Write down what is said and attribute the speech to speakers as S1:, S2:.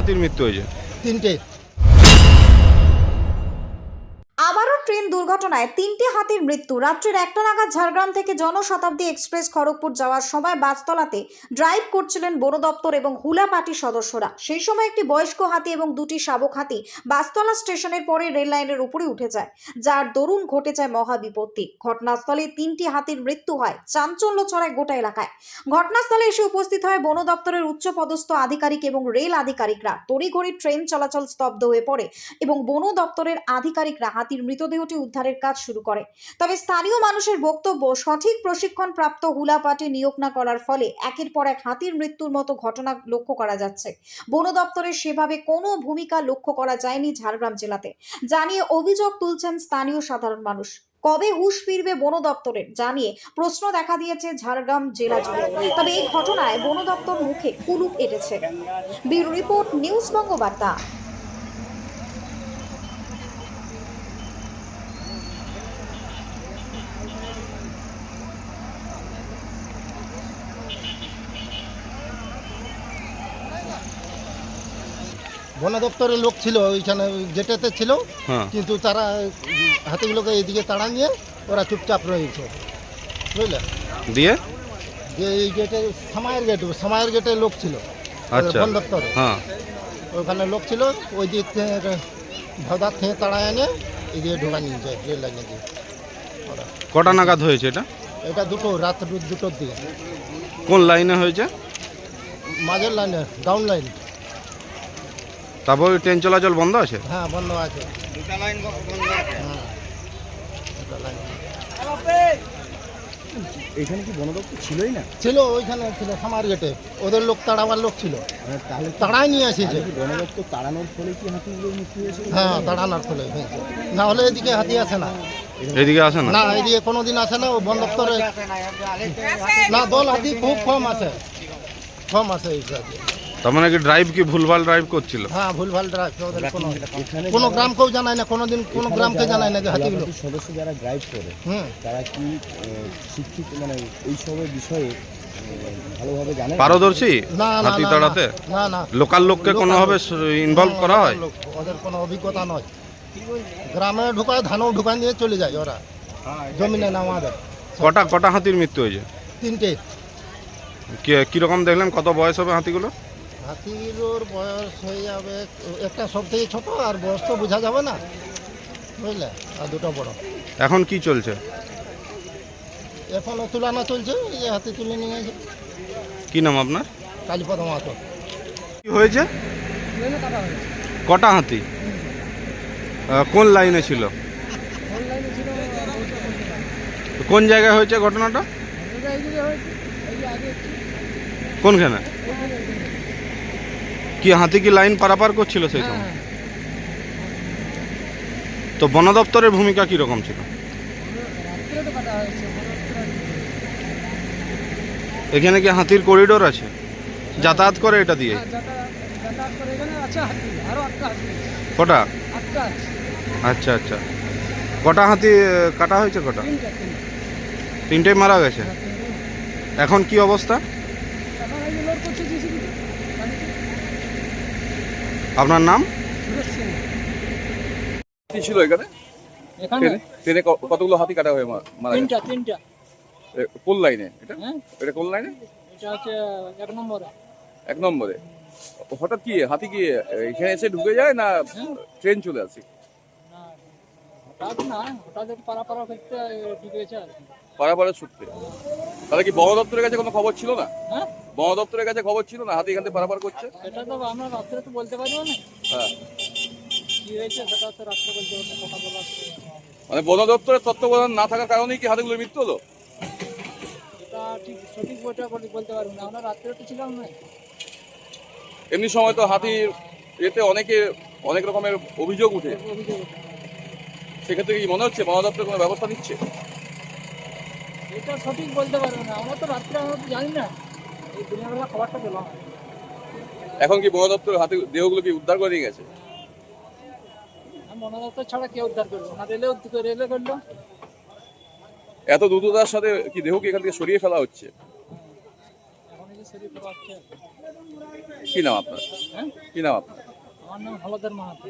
S1: হাতির মৃত্যু হয়েছে?
S2: তিনটে
S3: দুর্ঘটনায় তিনটি হাতির মৃত্যু। রাত্রির একটা নাগাদ ঝাড়গ্রাম থেকে জনশতাব্দী এক্সপ্রেস খড়গপুর যাওয়ার সময় বাসতলাতে ড্রাইভ করছিলেন বন দপ্তর এবং হুলা পার্টি সদস্যরা। সেই সময় একটি বয়স্ক হাতি এবং দুটি শাবক হাতি বাসতলা স্টেশনের পরে রেল লাইনের উপরে উঠে যায়, যার দরুন ঘটে যায় মহা বিপত্তি। ঘটনাস্থলে তিনটি হাতির মৃত্যু হয় চাঞ্চল্য ছড়ায় গোটা এলাকায়। ঘটনাস্থলে এসে উপস্থিত হয় বন দপ্তরের উচ্চপদস্থ আধিকারিক এবং রেল আধিকারিকরা। তড়িঘড়ি ট্রেন চলাচল স্তব্ধ হয়ে পড়ে এবং বন দপ্তরের আধিকারিকরা হাতির মৃতদেহটি উদ্ধারের কাজ শুরু করে। তবে স্থানীয় মানুষের বক্তব্য, সঠিক প্রশিক্ষণ প্রাপ্ত হুলা পার্টি নিয়োগ না করার ফলে একের পর এক হাতির মৃত্যুর মতো ঘটনা লক্ষ্য করা যাচ্ছে। বন দপ্তরের সেভাবে কোনো ভূমিকা লক্ষ্য করা যায়নি ঝাড়গ্রাম জেলাতে। জানিয়ে অভিযোগ তুলছেন স্থানীয় সাধারণ মানুষ। কবে হুশ ফিরবে বন দপ্তরের জানিয়ে প্রশ্ন দেখা দিয়েছে ঝাড়গ্রাম জেলা জুড়ে। তবে এই ঘটনায় বন দপ্তর মুখে কুলুপ এটেছে। Bureau report, news Bangabarta.
S2: বন দপ্তরের লোক ছিল ওইখানে গেটেতে ছিল
S1: হ্যাঁ।
S2: কিন্তু তারা হাতিগুলোকে এইদিকে তাড়া নিয়ে ওরা চুপচাপ রয়েছে। বুঝলে?
S1: দিয়ে?
S2: যে এই গেটে সামায়ের গেট সামায়ের গেটে লোক ছিল
S1: আচ্ছা।
S2: বন দপ্তরে।
S1: হ্যাঁ।
S2: ওখানে লোক ছিল ওই দিক থেকে ভদার থেকে তাড়ায় এনে এই দিয়ে ঢোকা নিয়ে যায় রেল লাইনে দিয়ে
S1: কটা নাগাদ হয়েছে এটা?
S2: এটা দুটো রাত দুটোর দিকে।
S1: কোন লাইনে হয়েছে?
S2: মাঝের লাইনে ডাউন লাইন।
S1: তারপর ওই ট্রেন চলাচল বন্ধ আছে?
S2: হ্যাঁ বন্ধ আছে। হ্যাঁ। দুটো লাইন
S4: এখানে কি বনদপ্তর ছিলই না?
S2: ছিল ওইখানে ছিল সামার গেটে। ওদের লোক তাড়াবার লোক ছিল।
S4: মানে তাহলে
S2: তাড়াই নিয়ে এসেছে।
S4: বনদপ্তর তাড়ানোর ফলে কি হাতিগুলোর মৃত্যু হয়েছে?
S2: হ্যাঁ তাড়ানোর ফলে হয়েছে। না হলে এদিকে হাতি আসে না।
S1: এদিকে আসে না?
S2: না এদিকে কোনোদিন আসে না ও বন দপ্তরে না দল হাতি খুব কম আছে কম আছে এই।
S1: তার মানে কি ড্রাইভ কি ভুলভাল ড্রাইভ করছিল?
S2: হ্যাঁ ভুলভাল ড্রাইভ ওদের কোনো কোনো গ্রামকেও জানায় না কোনোদিন কোনো গ্রামকে জানায় না যে হাতিগুলো।
S4: সদস্য যারা ড্রাইভ করে তারা কি শিক্ষিত মানে এই সবের বিষয়ে ভালোভাবে জানে?
S1: পারদর্শী?
S2: না না
S1: হাতি
S2: না, না,
S1: তাড়াতে?
S2: না না।
S1: লোকাল লোককে কোনোভাবে ইনভলভ করা হয়?
S2: ওদের কোনো অভিজ্ঞতা নয়। গ্রামে ঢুকায় ধানও ঢুকায় নিয়ে চলে যায় ওরা। জমিনে না আমাদের
S1: কটা কটা হাতির মৃত্যু হয়েছে?
S2: তিনটে।
S1: কি- কীরকম দেখলেন কত বয়স হবে হাতিগুলো?
S2: হাতিগুলোর বয়স হয়ে যাবে একটা সব থেকে ছোট আর বয়স তো বোঝা যাবে না বুঝলে? আর দুটো বড়।
S1: এখন কি চলছে?
S2: এখনও তুলানো চলছে এই যে হাতি তুলে নিয়ে গেছে।
S1: কি নাম আপনার?
S2: কালীপদ মাহাতো।
S1: কি হয়েছে? কটা হাতি? আহ, কোন লাইনে ছিল? কোন জায়গায় হয়েছে ঘটনাটা? কোনখানে? কি হাতি কি লাইন পারাপার করছিল সেই সময়? তো বন দপ্তরের ভূমিকা কি রকম ছিল? এখানে কি হাতির করিডোর আছে? যাতায়াত করে এটা দিয়ে?
S5: হাতি
S1: কটা? আচ্ছা আচ্ছা। কটা হাতি কাটা হয়েছে কটা?
S5: তিনটা
S1: মারা গেছে? এখন কি অবস্থা
S5: এখন এই যে লোড করছে জিসিবিতে গাড়িতে
S1: আপনার নাম?
S6: কি ছিল এখানে?
S5: এখানে?
S6: ট্রেনে? কতগুলো হাতি কাটা হয়ে মারা
S5: তিনটা তিনটা।
S6: কোন লাইনে? এটা?
S5: হ্যাঁ?
S6: এটা কোন লাইনে?
S5: এটা হচ্ছে এক নম্বরে।
S6: এক নম্বরে। হঠাৎ কি হাতি কি এখানে এসে ঢুকে যায় না ট্রেন চলে আসে?
S5: না হঠাৎ না পারাপাড়া
S6: সূত্রে তাহলে কি বড় দপ্তরের কাছে কোনো খবর ছিল না?
S5: হ্যাঁ?
S6: বন দপ্তরের কাছে খবর ছিল না? হাতি এখান থেকে পারাপার করছে?
S5: এটা তো আমরা রাত্রে তো বলতে পারব না।
S6: হ্যাঁ।
S5: কি হয়েছে সেটা তো রাত্রে বলতে পারব কথা বলা
S6: মানে বন দপ্তরের তত্ত্বাবধান না থাকার কারণেই কি হাতিগুলোর মৃত্যু হলো?
S5: এটা ঠিক সঠিক বইটা বলতে পারব না। আমরা রাত্রে তো ছিলাম না।
S6: এমনি সময় তো হাতির এতে অনেকে অনেক রকমের অভিযোগ উঠে। সেক্ষেত্রে কি মনে হচ্ছে বন দপ্তর কোনো ব্যবস্থা নিচ্ছে?
S5: এটা সঠিক বলতে পারব না। আমরা তো রাত্রে আমরা তো জানি না।
S6: এখন কি বন দপ্তর হাতি দেহগুলো কি উদ্ধার করে নিয়ে গেছে?
S5: দপ্তর ছাড়া উদ্ধার করবে না। রেলে রেলে করল।
S6: এত দ্রুততার সাথে কি দেহকে এখান থেকে সরিয়ে ফেলা হচ্ছে? কি নাম আপনার?
S5: হ্যাঁ?
S6: কি নাম আপনার?
S5: আমার নাম হলদার মাহাতো।